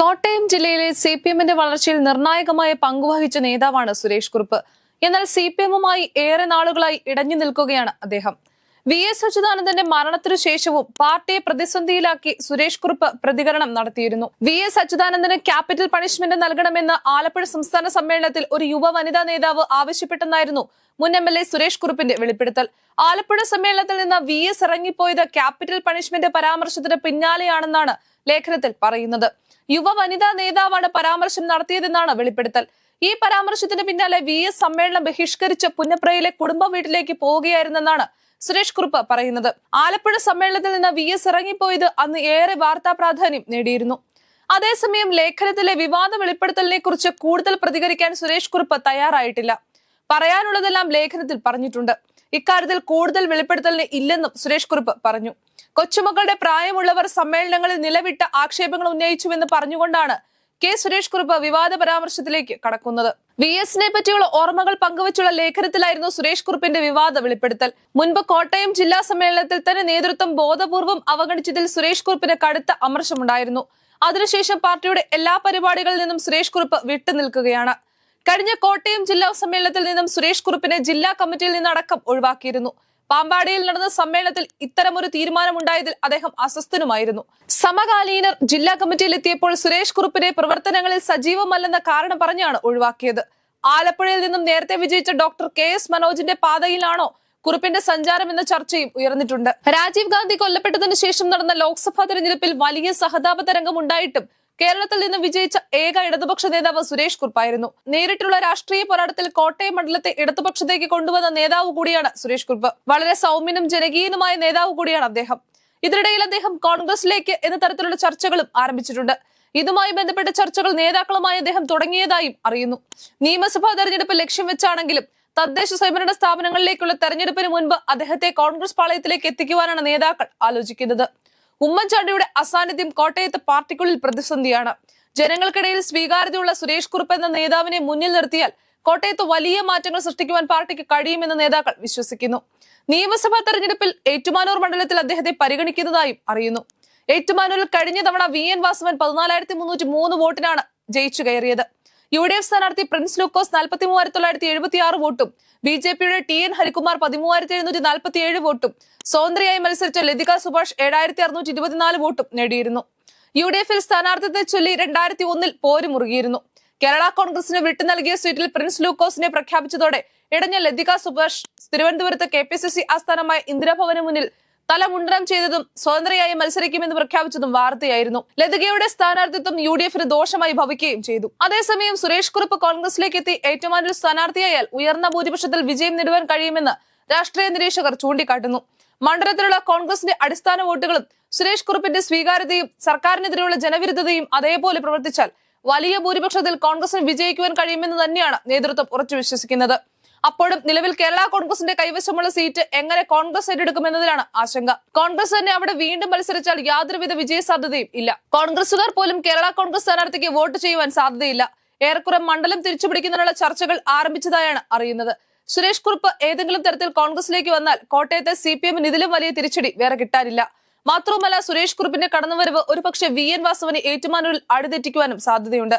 കോട്ടയം ജില്ലയിലെ C P എമ്മിന്റെ വളർച്ചയിൽ നിർണായകമായ പങ്കുവഹിച്ച നേതാവാണ് സുരേഷ് കുറുപ്പ്. എന്നാൽ സി പി എമ്മുമായി ഏറെ നാളുകളായി ഇടഞ്ഞു നിൽക്കുകയാണ് അദ്ദേഹം. വി എസ് അച്യുതാനന്ദന്റെ മരണത്തിനു ശേഷവും പാർട്ടിയെ പ്രതിസന്ധിയിലാക്കി സുരേഷ് കുറുപ്പ് പ്രതികരണം നടത്തിയിരുന്നു. വി എസ് അച്യുതാനന്ദന് ക്യാപിറ്റൽ പണിഷ്മെന്റ് നൽകണമെന്ന് ആലപ്പുഴ സംസ്ഥാന സമ്മേളനത്തിൽ ഒരു യുവ വനിതാ നേതാവ് ആവശ്യപ്പെട്ടെന്നായിരുന്നു മുൻ എം എൽ എ സുരേഷ് കുറുപ്പിന്റെ വെളിപ്പെടുത്തൽ. ആലപ്പുഴ സമ്മേളനത്തിൽ നിന്ന് വി എസ് ഇറങ്ങിപ്പോയത് ക്യാപിറ്റൽ പണിഷ്മെന്റ് പരാമർശത്തിന് പിന്നാലെയാണെന്നാണ് ലേഖനത്തിൽ പറയുന്നത്. യുവ വനിതാ നേതാവാണ് പരാമർശം നടത്തിയതെന്നാണ് വെളിപ്പെടുത്തൽ. ഈ പരാമർശത്തിന് പിന്നാലെ വി എസ് സമ്മേളനം ബഹിഷ്കരിച്ച് പുന്നപ്രയിലെ കുടുംബ വീട്ടിലേക്ക് പോവുകയായിരുന്നെന്നാണ് സുരേഷ് കുറുപ്പ് പറയുന്നത്. ആലപ്പുഴ സമ്മേളനത്തിൽ നിന്ന് വി എസ് ഇറങ്ങിപ്പോയത് അന്ന് ഏറെ വാർത്താ പ്രാധാന്യം നേടിയിരുന്നു. അതേസമയം ലേഖനത്തിലെ വിവാദ വെളിപ്പെടുത്തലിനെ കുറിച്ച് കൂടുതൽ പ്രതികരിക്കാൻ സുരേഷ് കുറുപ്പ് തയ്യാറായിട്ടില്ല. പറയാനുള്ളതെല്ലാം ലേഖനത്തിൽ പറഞ്ഞിട്ടുണ്ട്. ഇക്കാര്യത്തിൽ കൂടുതൽ വെളിപ്പെടുത്തലിന് ഇല്ലെന്നും സുരേഷ് കുറുപ്പ് പറഞ്ഞു. കൊച്ചുമക്കളുടെ പ്രായമുള്ളവർ സമ്മേളനങ്ങളിൽ നിലവിട്ട ആക്ഷേപങ്ങൾ ഉന്നയിച്ചുവെന്ന് പറഞ്ഞുകൊണ്ടാണ് കെ സുരേഷ് കുറുപ്പ് വിവാദ പരാമർശത്തിലേക്ക് കടക്കുന്നത്. വി എസിനെ പറ്റിയുള്ള ഓർമ്മകൾ പങ്കുവച്ചുള്ള ലേഖനത്തിലായിരുന്നു സുരേഷ് കുറുപ്പിന്റെ വിവാദ വെളിപ്പെടുത്തൽ. മുൻപ് കോട്ടയം ജില്ലാ സമ്മേളനത്തിൽ തന്നെ നേതൃത്വം ബോധപൂർവം അവഗണിച്ചതിൽ സുരേഷ് കുറുപ്പിന് കടുത്ത അമർശമുണ്ടായിരുന്നു അതിനുശേഷം പാർട്ടിയുടെ എല്ലാ പരിപാടികളിൽ നിന്നും സുരേഷ് കുറുപ്പ് വിട്ടുനിൽക്കുകയാണ്. കഴിഞ്ഞ കോട്ടയം ജില്ലാ സമ്മേളനത്തിൽ നിന്നും സുരേഷ് കുറുപ്പിനെ ജില്ലാ കമ്മിറ്റിയിൽ നിന്നടക്കം ഒഴിവാക്കിയിരുന്നു. പാമ്പാടിയിൽ നടന്ന സമ്മേളനത്തിൽ ഇത്തരമൊരു തീരുമാനമുണ്ടായതിൽ അദ്ദേഹം അസ്വസ്ഥനുമായിരുന്നു. സമകാലീനർ ജില്ലാ കമ്മിറ്റിയിൽ എത്തിയപ്പോൾ സുരേഷ് കുറുപ്പിനെ പ്രവർത്തനങ്ങളിൽ സജീവമല്ലെന്ന കാരണം പറഞ്ഞാണ് ഒഴിവാക്കിയത്. ആലപ്പുഴയിൽ നിന്നും നേരത്തെ വിജയിച്ച ഡോക്ടർ കെ എസ് മനോജിന്റെ പാതയിലാണോ കുറുപ്പിന്റെ സഞ്ചാരം എന്ന ചർച്ചയും ഉയർന്നിട്ടുണ്ട്. രാജീവ് ഗാന്ധി കൊല്ലപ്പെട്ടതിനു ശേഷം നടന്ന ലോക്സഭാ തെരഞ്ഞെടുപ്പിൽ വലിയ സഹതാപ തരംഗം ഉണ്ടായിട്ടും കേരളത്തിൽ നിന്ന് വിജയിച്ച ഏക ഇടതുപക്ഷ നേതാവ് സുരേഷ് കുറുപ്പായിരുന്നു. നേരിട്ടുള്ള രാഷ്ട്രീയ പോരാട്ടത്തിൽ കോട്ടയം മണ്ഡലത്തെ ഇടതുപക്ഷത്തേക്ക് കൊണ്ടുവന്ന നേതാവ് കൂടിയാണ് സുരേഷ് കുറുപ്പ്. വളരെ സൗമ്യനും ജനകീയനുമായ നേതാവ് കൂടിയാണ് അദ്ദേഹം. ഇതിനിടയിൽ അദ്ദേഹം കോൺഗ്രസിലേക്ക് എന്ന തരത്തിലുള്ള ചർച്ചകളും ആരംഭിച്ചിട്ടുണ്ട്. ഇതുമായി ബന്ധപ്പെട്ട ചർച്ചകൾ നേതാക്കളുമായി അദ്ദേഹം തുടങ്ങിയതായും അറിയുന്നു. നിയമസഭാ തെരഞ്ഞെടുപ്പ് ലക്ഷ്യം വെച്ചാണെങ്കിലും തദ്ദേശ സ്വയംഭരണ സ്ഥാപനങ്ങളിലേക്കുള്ള തെരഞ്ഞെടുപ്പിന് മുൻപ് അദ്ദേഹത്തെ കോൺഗ്രസ് പാളയത്തിലേക്ക് എത്തിക്കുവാനാണ് നേതാക്കൾ ആലോചിക്കുന്നത്. ഉമ്മൻചാണ്ടിയുടെ അസാന്നിധ്യം കോട്ടയത്ത് പാർട്ടിക്കുള്ളിൽ പ്രതിസന്ധിയാണ്. ജനങ്ങൾക്കിടയിൽ സ്വീകാര്യതയുള്ള സുരേഷ് കുറുപ്പ് എന്ന നേതാവിനെ മുന്നിൽ നിർത്തിയാൽ കോട്ടയത്ത് വലിയ മാറ്റങ്ങൾ സൃഷ്ടിക്കുവാൻ പാർട്ടിക്ക് കഴിയുമെന്ന് നേതാക്കൾ വിശ്വസിക്കുന്നു. നിയമസഭാ തെരഞ്ഞെടുപ്പിൽ ഏറ്റുമാനൂർ മണ്ഡലത്തിൽ അദ്ദേഹത്തെ പരിഗണിക്കുന്നതായും അറിയുന്നു. ഏറ്റുമാനൂരിൽ കഴിഞ്ഞ തവണ വി എൻ വാസവൻ പതിനാലായിരത്തി മുന്നൂറ്റി മൂന്ന് വോട്ടിനാണ് ജയിച്ചു കയറിയത്. യു ഡി എഫ് സ്ഥാനാർത്ഥി പ്രിൻസ് ലൂക്കോസ് നാൽപ്പത്തി മൂവായിരത്തി തൊള്ളായിരത്തി എഴുപത്തി ആറ് വോട്ടും ബി ജെ പിയുടെ ടി എൻ ഹരികുമാർ പതിമൂവായിരത്തി എഴുന്നൂറ്റി നാൽപ്പത്തി ഏഴ് വോട്ടും സ്വതന്ത്രയായി മത്സരിച്ച ലതിക സുഭാഷ് ഏഴായിരത്തി അറുന്നൂറ്റി ഇരുപത്തിനാല് വോട്ടും നേടിയിരുന്നു. യു ഡി എഫിൽ സ്ഥാനാർത്ഥിത്തെ ചൊല്ലി രണ്ടായിരത്തി ഒന്നിൽ പോര് മുറുകിയിരുന്നു കേരള കോൺഗ്രസിന് വിട്ടു നൽകിയ സീറ്റിൽ പ്രിൻസ് ലൂക്കോസിനെ പ്രഖ്യാപിച്ചതോടെ ഇടഞ്ഞ ലതിക സുഭാഷ് തിരുവനന്തപുരത്ത് കെ പി സി സി ആസ്ഥാനമായ ഇന്ദിരാഭവന് മുന്നിൽ തല മുണ്ടനം ചെയ്തതും സ്വതന്ത്രയായി മത്സരിക്കുമെന്ന് പ്രഖ്യാപിച്ചതും വാർത്തയായിരുന്നു. ലതികയുടെ സ്ഥാനാർത്ഥിത്വം യു ഡി എഫിന് ദോഷമായി ഭവിക്കുകയും ചെയ്തു. അതേസമയം സുരേഷ് കുറുപ്പ് കോൺഗ്രസിലേക്ക് എത്തി ഏറ്റുമാനൂർ സ്ഥാനാർത്ഥിയായാൽ ഉയർന്ന ഭൂരിപക്ഷത്തിൽ വിജയം നേടുവാൻ കഴിയുമെന്ന് രാഷ്ട്രീയ നിരീക്ഷകർ ചൂണ്ടിക്കാട്ടുന്നു. മണ്ഡലത്തിലുള്ള കോൺഗ്രസിന്റെ അടിസ്ഥാന വോട്ടുകളും സുരേഷ് കുറുപ്പിന്റെ സ്വീകാര്യതയും സർക്കാരിനെതിരെയുള്ള ജനവിരുദ്ധതയും അതേപോലെ പ്രവർത്തിച്ചാൽ വലിയ ഭൂരിപക്ഷത്തിൽ കോൺഗ്രസിന് വിജയിക്കുവാൻ കഴിയുമെന്ന് തന്നെയാണ് നേതൃത്വം ഉറച്ചു വിശ്വസിക്കുന്നത് അപ്പോഴും നിലവിൽ കേരള കോൺഗ്രസിന്റെ കൈവശമുള്ള സീറ്റ് എങ്ങനെ കോൺഗ്രസ് ഏറ്റെടുക്കുമെന്നതിലാണ് ആശങ്ക. കോൺഗ്രസ് തന്നെ അവിടെ വീണ്ടും മത്സരിച്ചാൽ യാതൊരുവിധ വിജയ സാധ്യതയും ഇല്ല. കോൺഗ്രസുകാർ പോലും കേരള കോൺഗ്രസ് സ്ഥാനാർത്ഥിക്ക് വോട്ട് ചെയ്യുവാൻ സാധ്യതയില്ല. ഏറെക്കുറെ മണ്ഡലം തിരിച്ചുപിടിക്കുന്നതിനുള്ള ചർച്ചകൾ ആരംഭിച്ചതായാണ് അറിയുന്നത്. സുരേഷ് കുറുപ്പ് ഏതെങ്കിലും തരത്തിൽ കോൺഗ്രസിലേക്ക് വന്നാൽ കോട്ടയത്തെ സി പി എമ്മിന് ഇതിലും വലിയ തിരിച്ചടി വേറെ കിട്ടാനില്ല. മാത്രവുമല്ല സുരേഷ് കുറുപ്പിന്റെ കടന്നുവരവ് ഒരുപക്ഷെ വി എൻ വാസവനെ ഏറ്റുമാനൂരിൽ അടിതെറ്റിക്കുവാനും സാധ്യതയുണ്ട്.